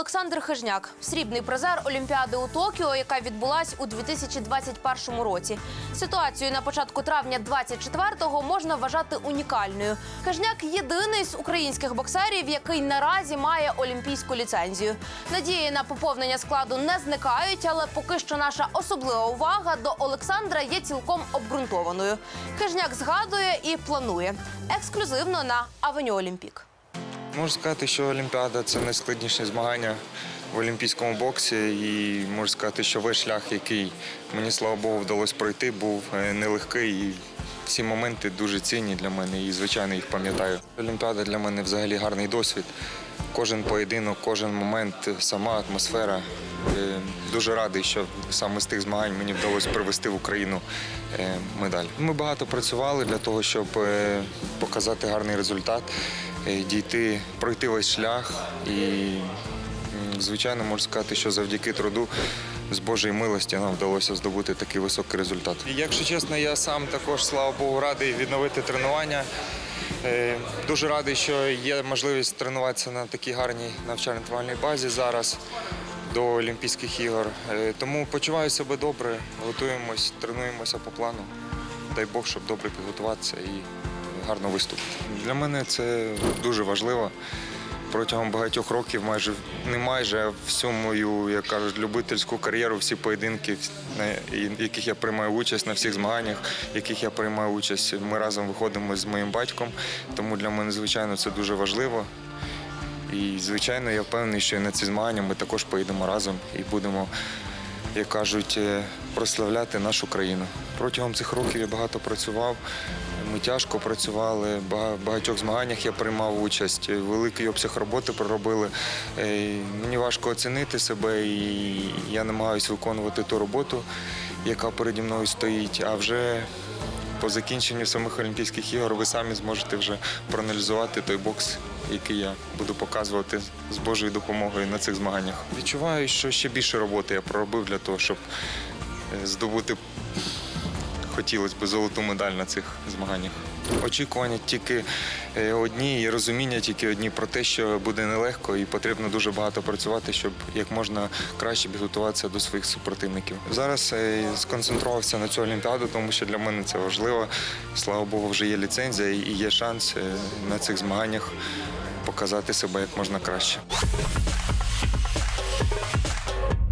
Олександр Хижняк, срібний призер Олімпіади у Токіо, яка відбулась у 2021 році. Ситуацію на початку травня 24-го можна вважати унікальною. Хижняк єдиний з українських боксерів, який наразі має олімпійську ліцензію. Надії на поповнення складу не зникають, але поки що наша особлива увага до Олександра є цілком обґрунтованою. Хижняк згадує і планує ексклюзивно на Авеню Олімпік. Можу сказати, що Олімпіада це найскладніші змагання в олімпійському боксі. І можу сказати, що весь шлях, який мені слава Богу вдалося пройти, був е, нелегкий. Всі моменти дуже цінні для мене і, звичайно, їх пам'ятаю. Олімпіада для мене взагалі гарний досвід. Кожен поєдинок, кожен момент, сама атмосфера. Е, Дуже радий, що саме з тих змагань мені вдалося привезти в Україну е, медаль. Ми багато працювали для того, щоб е, показати гарний результат, дійти, пройти весь шлях. І, звичайно, можу сказати, що завдяки труду з Божої милості нам вдалося здобути такий високий результат. Якщо чесно, я сам також, слава Богу, радий відновити тренування. Е, Дуже радий, що є можливість тренуватися на такій гарній навчально-тренувальній базі зараз до Олімпійських ігор. Е, Тому почуваю себе добре, готуємось, тренуємося по плану. Дай Бог, щоб добре підготуватися і гарно виступити. Для мене це дуже важливо. Протягом багатьох років, майже не майже, а всю мою, як кажуть, любительську кар'єру, всі поєдинки, на яких я приймаю участь на всіх змаганнях, в яких я приймаю участь, ми разом виходимо з моїм батьком. Тому для мене, звичайно, це дуже важливо. І, звичайно, я впевнений, що на ці змагання ми також поїдемо разом і будемо, як кажуть, е, прославляти нашу країну. Протягом цих років я багато працював. Ми тяжко працювали, в багатьох змаганнях я приймав участь. Великий обсяг роботи проробили. Е, Мені важко оцінити себе, і я намагаюся виконувати ту роботу, яка переді мною стоїть. А вже по закінченню самих Олімпійських ігор ви самі зможете вже проаналізувати той бокс, який я буду показувати з Божою допомогою на цих змаганнях. Відчуваю, що ще більше роботи я проробив для того, щоб е, здобути хотілося б золоту медаль на цих змаганнях. Очікування тільки е, одні і розуміння тільки одні про те, що буде нелегко і потрібно дуже багато працювати, щоб як можна краще підготуватися до своїх супротивників. Зараз е, сконцентрувався на цю олімпіаду, тому що для мене це важливо. Слава Богу, вже є ліцензія і є шанс е, на цих змаганнях показати себе як можна краще.